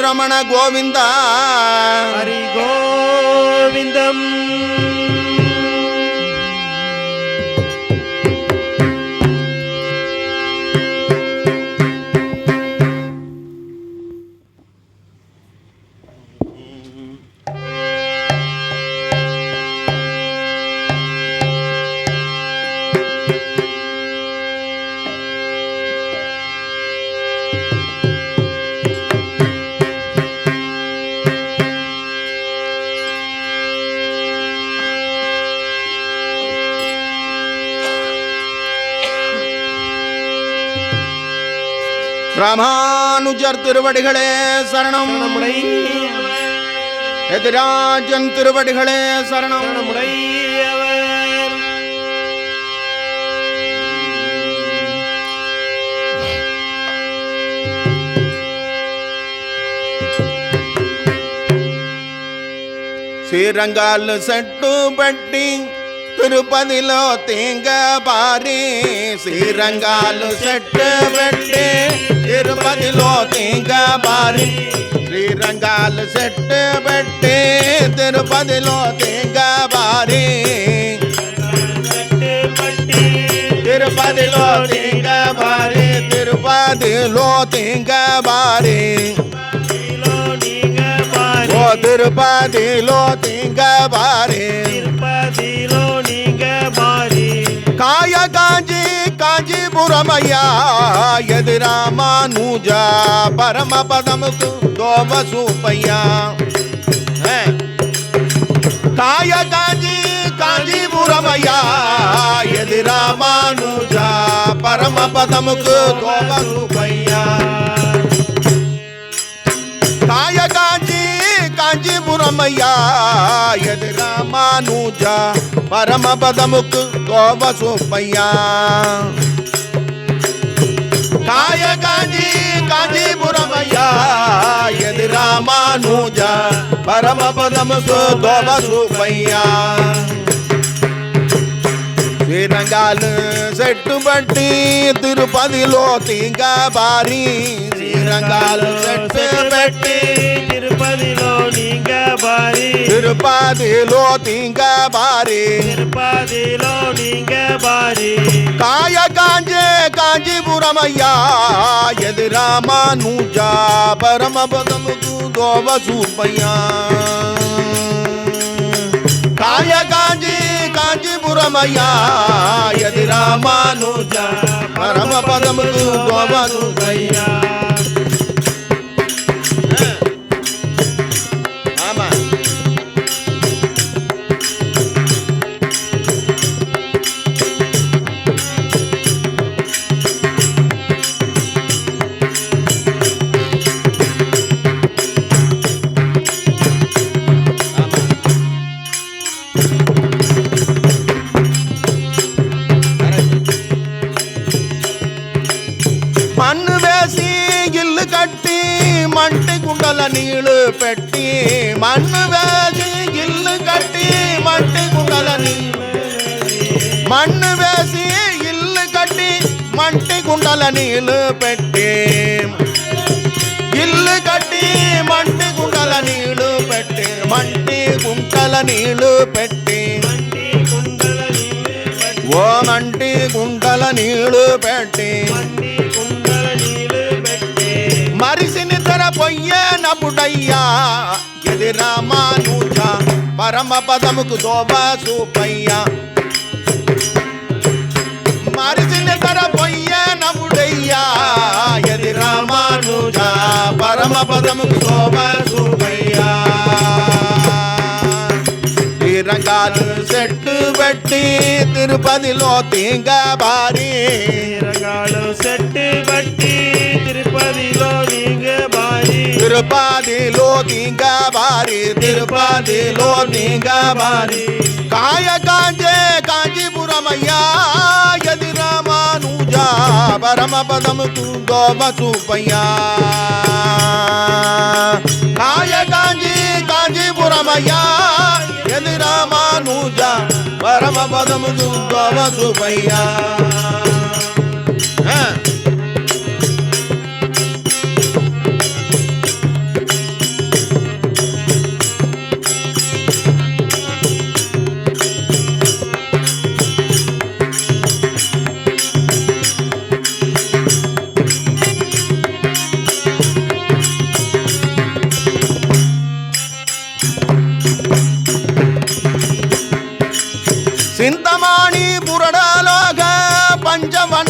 ரமண கோவிந்தா. ஹரி கோவிந்தம் ராமானுஜர் திருவடிகளே சரணம். எதிராஜன் திருவடிகளே சரணம். ஸ்ரீரங்கால் சட்டுப்பட்டி సెట్టు పెట్టి తిరుపతిలో తీంగ బారి శ్రీరంగాలు సెట్టు పెట్టి తిరుపతిలో తీంగ బారి శ్రీరంగాలు సెట్టు పెట్టి తిరుపతిలో తీంగ బారి பட்டி తిరుపతిలో తీంగ బారి తిరుపతిలో తీంగ బారి பட்டிலோ நீங்க பாரி ఓ తిరుపతిలో తీంగ బారి காஞ்சிபுரம் ஐயா எதிராமா நூஜா? பரமபதமுக்கு தோம சூப்பையா? காய காஞ்சி காஞ்சிபுரம் ஐயா எதிராமா நூஜா? பரமபதமுக்கு தோம சூப்ப కాంచీపురమయ్యా ఎదిరామానుజ పరమ పదముకు దోమ సూపయ్యా కాయ కాంచి కాంచీపురమయ్యా ఎదిరామానుజ పరమ పదముకు దోమ సూపయ్యా శ్రీరంగాలు చెట్టు బట్టి తిరుపతిలో తీగ బారి శ్రీరంగాలు చెట్టు పెట్టి திருப்பாதிலோ நீங்க பாரி. திருப்பாதிலோ நீங்க பாரி. திருப்பாதிலோ நீங்க பாரி. காய காஞ்சே காஞ்சிபுரம் ஐயா. எதிராமா நூஜா பரமபதமுக்கு தோவ சூப்பையா. காய காஞ்சி காஞ்சிபுரம் ஐயா. எதிராமா நூஜா பரமபதமுக்கு தோவ சூப்பையா. మన్ను వేసి ఇల్లు కట్టి మంటి కుండల నీళ్లు మన్ను వేసి ఇల్లు కట్టి మంటి కుండల నీళ్లు పెట్టి ఇల్లు కట్టి మంటి కుండల నీళ్లు పెట్టి మంటి కుంటల నీళ్లు పెట్టి மண்டி குண்டல நீங்க பட்டி ఓ మంటి కుంటల నీళ్లు పెట్టి மண்டி குண்டல நீலு பெட்டி మరిసి నిద్ర పొయ్యేనప్పుడయ్యా శ్రీ రామానుజ పరమ పదముకు శోభ సూపయ్య. మరిచిన తర పొయ్యనముడయ్యా ఎది రామానుజ పరమ పదముకు శోభ సూపయ్య. రకాలు సెట్టు పెట్టి తిరుపతిలో తింగ భారీ రకాలు సెట్టు పెట్టి తిరుపతిలో తిరుపతిలో తీంగ బారి తిరుపతిలో తీంగ బారి కాయ కాంచే కాంచీపురమయ్యా యది రామానుజ పరమ పదముకు గోమ సూపయ్యా కాయ కాంచి కాంచీపురమయ్యా యది రామానుజ పరమపదము దోవ చూపయ్యా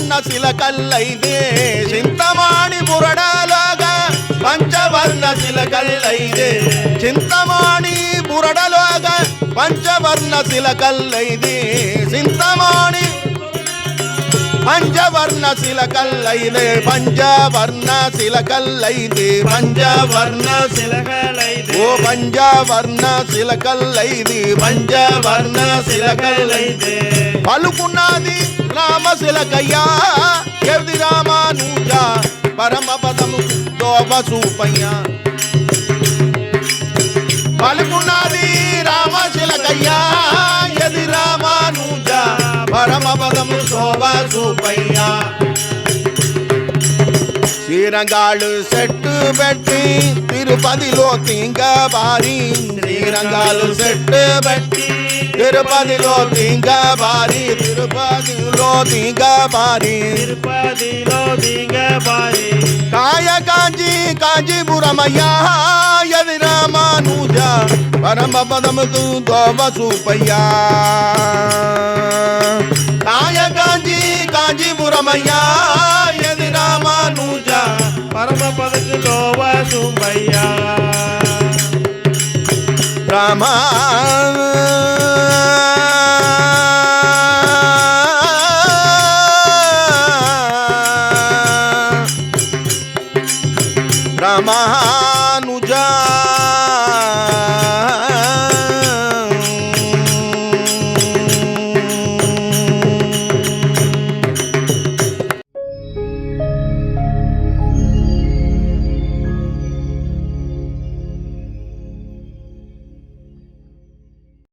పంచవర్ణ శిలకల్లైదే చింతమాణి బురడాలోగ పంచవర్ణ శిలకల్లైదే చింతమాణి బురడలోగ పంచవర్ణ శిలకల్లైదే చింతమాణి పంచవర్ణ శిలకల్లైదే పంచవర్ణ శిలకల్లైదే పంచవర్ణ శిలకలైదే ఓ పంచవర్ణ శిలకల్లైది పంచవర్ణ శిలకల్లైదే. పలుకున్నది రామ శిలకయ్యా ఎవది రామానుజ పరమ పదము దోమ సూపయ్య. పలుకున్నది రామ శిలకయ్యా పరమ పదము దోవ సూపయ్యా శ్రీరంగాళ్ళు సెట్టు పెట్టి తిరుపతిలో తింగ బారి శ్రీరంగాలు సెట్టు పెట్టి తిరుపతిలో తింగ బారి తిరుపతిలో తింగ బారి తిరుపతిలో దిగబారి కాయ కాంచి కాంచీపురమయ్యా యది రామానుజ పరమ పదముకు దోమ సూపయ్యా. కాయకాంజీ కాంజీపురమయ్యా ఎది రామానుజ పరమ పదకు దోమ రామా. రామా.